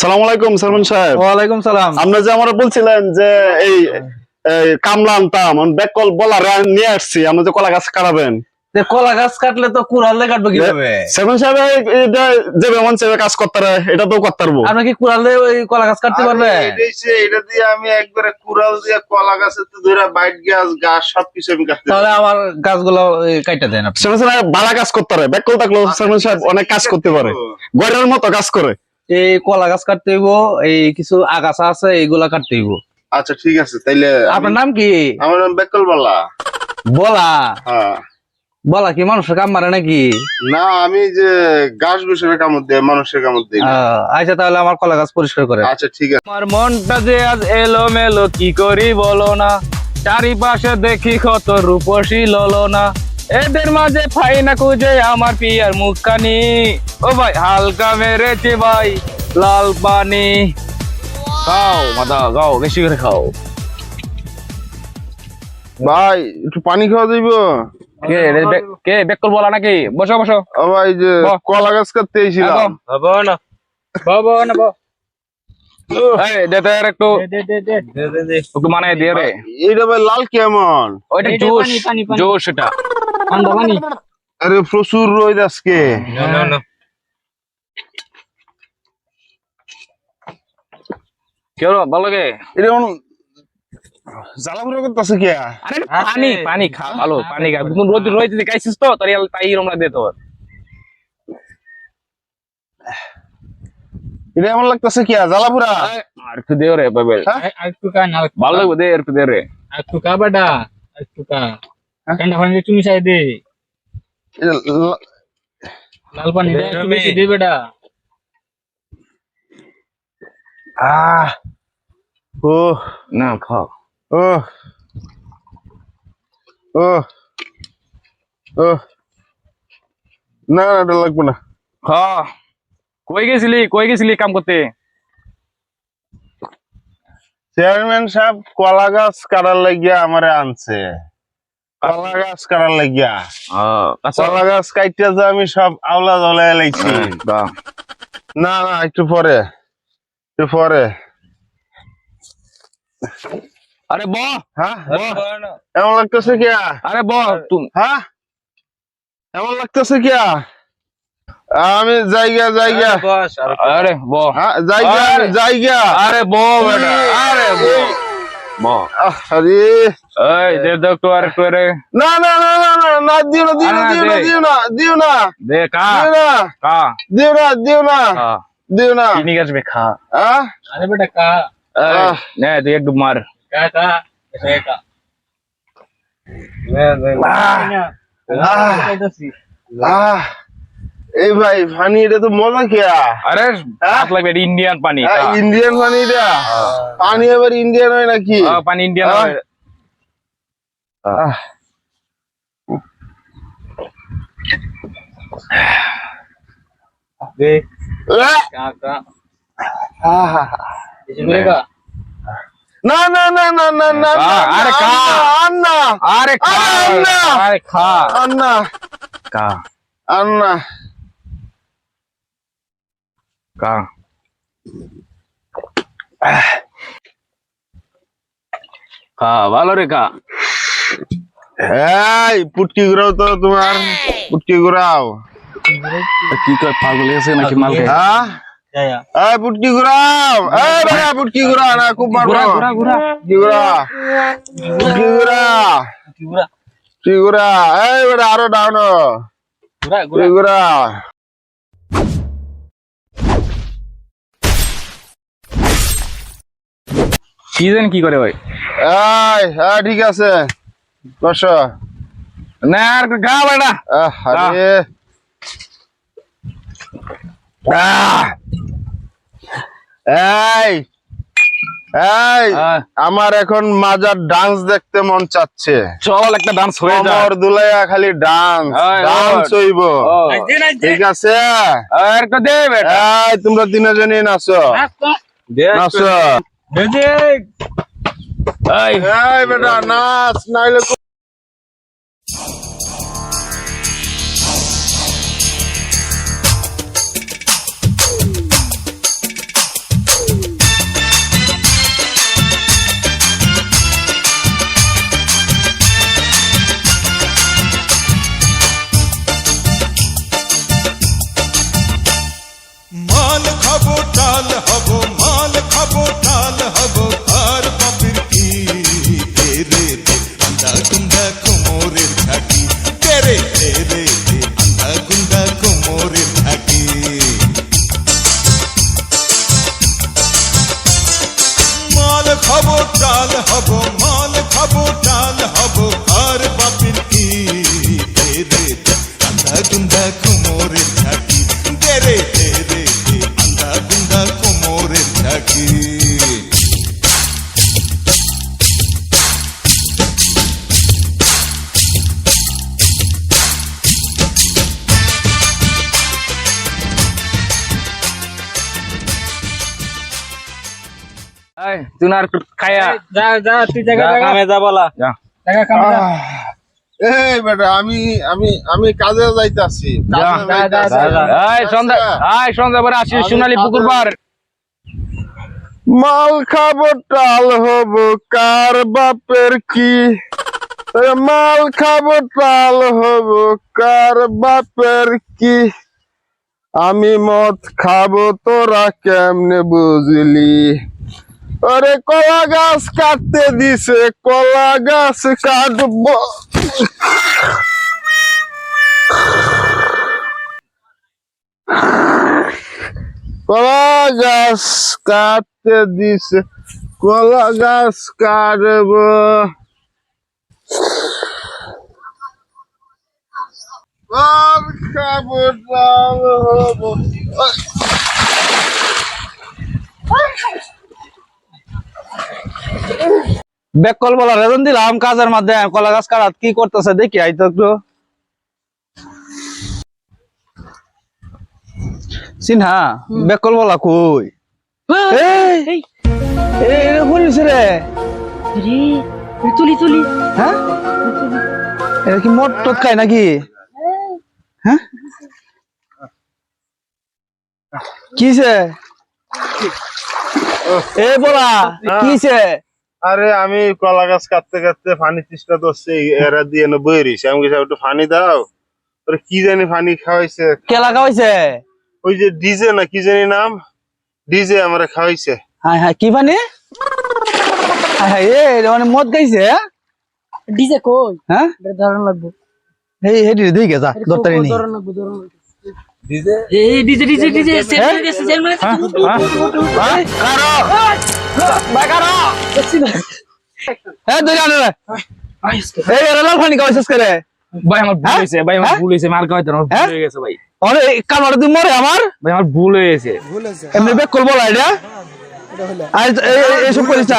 সালাম আলাইকুম সালমান সাহেব। ওয়ালাইকুম সালাম। আপনি যে আমার বলছিলেন যে এই কামলা আনতাম ব্যাককল বলার নিয়ে আসছি আপনি যে কলা গাছ কাটাবেন। যে কলা গাছ কাটলে তো কুড়ালে কাটবো কীভাবে? সালমান সাহেব এটা যে বেমন সে কাজ করতে পারে এটা তো করতে পারব। আপনি কি কুড়ালে ওই কলা গাছ কাটতে পারবে আরে এটাই এটা দিয়ে আমি একবারে কুড়াল দিয়ে কলা গাছে তো ধরে বাইট গাছ গাছ সবকিছু আমি কাটতে তাহলে আমার গাছগুলো এই, কাইটা দেন আপনি। সালমান সাহেব ভালো কাজ করতে পারে থাকলেও সালমান সাহেব অনেক কাজ করতে পারে। গড়ের মতো কাজ করে। এই কলা গাছ কাটতে হইব এই কিছু আগাছা আছে এইগুলা কাটতে হইব। আচ্ছা ঠিক আছে তাইলে আপনার নাম কি? আমার নাম বেকল বলা। বলা? হ্যাঁ। বলা কি মানুষের কাম মারে নাকি? না আমি যে গাছ গোছের কামড় দেয় মানুষের কামড় দিই আচ্ছা তাহলে আমার কলা গাছ পরিষ্কার করে আচ্ছা ঠিক আছে। আমার মনটা যে আজ এলো মেলো কি করি বলো না? চারিপাশে দেখি কত রূপসী ললো না এদের মাঝে পাই না খুঁজে আমার পিয়ার মুখখানি। ও ভাই হালকা মেরেছে ভাই লাল পানি। খাও মাদা খাও বেশি করে খাও। ভাই একটু পানি খাওয়া দিব কে কে বেকল বলা নাকি? বসো বসো। ও ভাই যে কলা গাছ কাটতে এসেছিলাম। বাবা না। বাবা না একটু মানে দিয়ে রে এইটা লাল কেমন? ওইটা জুস জুস এটা। আরে প্রচুর রোদ আজকে। কেউ ভালো লাগে এটা পুরা করতেছে কে? আরে পানি পানি খা। ভালো পানি খা। তুমি রোজ রোজ যদি খাইছিস তো তাই তাই রমনা দে তো এটা এমন লাগতেছে কে? জ্বালা পুরা আর একটু দে রে বাবেল? একটু কা না ভালো লাগবে দে একটু দে রে। একটু কা বেটা একটু কা ঠান্ডা পানি একটু মিশাই দে। লাল পানি দে একটু বেশি দে বেটা। আহ! ও না খাও। ও ও ও না না লাগবে না। খা কই গেছিলি? কই গেছিলি কাম করতে? চেয়ারম্যান সাহেব কলা গাছ কাটার লাগিয়া আমারে আনছে। কলা গাছ কাটার লাগিয়া। আচ্ছা। কলা গাছ কাইটা যে আমি সব আওলা জলায় লাইছি না না একটু পরে। একটু পরে। আরে ব। হ্যাঁ? এমন লাগতেছে কি? আরে ব তুমি। হ্যাঁ? এমন লাগতেছে কি? আমি জায়গা জায়গা। আরে ব হ্যাঁ জায়গা আরে। জায়গা। আরে ব বেটা। আরে ব। আহ, আরে এই দে দে একটু আর একটু রে না না না না না না দিও না দিও না দিও না। দিও না দিও না। দে খা। দিও না। খা। দিও না দিও না। দিও না। চিনি গাছ বে খা আরে বেটা কা এই, তুই একটু মার। কা কা এটা কা আহ, আহ, এই ভাই পানি এটা তো মজা খেয়া আরে হাত লাগবে এটা ইন্ডিয়ান পানি। খা। ইন্ডিয়ান পানি এটা। পানি আবার ইন্ডিয়ান হয় নাকি? পানি ইন্ডিয়ান করে কা না না না না না না খা, না, আরে খা। আন্না। আরে খা। না। আরে খা। আন্না। খা। আন্না। খা খা ভালো রে খা এই পুটকি ঘুরাও তো তোমার পুটকি ঘুরাও কি কয় পাগল আছে নাকি মাল হ্যাঁ যায়া এই পুটকি ঘুরাও এই বেটা পুটকি ঘুরা না খুব মারবো ঘুরা ঘুরা ঘুরা পুটকি ঘুরা পুটকি ঘুরা কি গুরা পুটকি ঘুরা এই বেটা আরও ডাউন গুরা গুরা কি জানি কি করে ভাই? এই হ্যাঁ ঠিক আছে। বস। না আর বেটা। আরে। এই এই আমার এখন মাজার ডান্স দেখতে মন চাচ্ছে। চল একটা ডান্স হয়ে যায় কমর দুলাইয়া খালি ডান্স ডান্স হইব। ঠিক আছে? আর একটু দে বেটা। এই তোমরা তিনজনই নাচো। একটু। নাচো। এই বেটা নাচ নাইলে এই তুই খায়া। যা যা তুই জায়গা কামে যা বলা। যা। জায়গা কামে যা। এই বেটা আমি আমি আমি কাজে যাইতাছি। যা, কাজে যা, যা, যাইতাছি। যা, যা। এই সন্ধ্যা এই সন্ধ্যা পরে আসিস আমি সোনালী পুকুর পার মাল খাব টাল হব কার বাপের কি? মাল খাব টাল হব কার বাপের কি? আমি মদ খাব তোরা কেমনে বুঝলি? আরে কলা গাছ কাটতে দিছে, কলা গাছ কাটবো। কলা গাছ কাটতে দিছে, কলা গাছ কাটব। আর খাব ডাল হব বেকল বলা রেজন দিলাম কাজের মাধ্যমে কলা গাছ কাটাত কি করতেছে দেখি আইতো একটু। সিনহা বেকল বলা কই? এই এই। এটা করিস রে। তুলি তুলি। হ্যাঁ? এটা কি মদ টদ খায় নাকি? হ্যাঁ? কিসে? এ বলা কিসে? আরে আমি কলা গাছ কাটতে কাটতে পানি তৃষ্ণা ধরছে এরা দিয়ে না বই রইছে আমি কিছু একটু পানি দাও। ওরে কি জানি পানি খাওয়াইছে। কেলা খাওয়াইছে ওই যে ডিজে না কি জানি নাম? ডিজে আমরা খাওয়াইছে। হ্যাঁ হ্যাঁ কি পানি হ্যাঁ হ্যাঁ এ মানে মদ গাইছে হ্যাঁ? ডিজে কই? হ্যাঁ? ধরন লাগবো। এই হেডি ধরন লাগবো ধরন ডিজে? ডিজে ডিজে সেল হ্যাঁ? করে সেল হ্যাঁ? দুই জানে রে এই এরা লাল পানি খাওয়াইছিস করে ভাই আমার ভুল হ্যাঁ? হয়েছে ভাই আমার হ্যাঁ? ভুল হয়েছে মার খাওয়াইতে আমার হ্যাঁ? ভুল হয়ে? গেছে ভাই। অরে কামারে তুমি মরে আমার? ভাই আমার ভুল হয়ে গেছে। এমনি বেক করব না এটা আর এই- এই- এইসব করিস যা।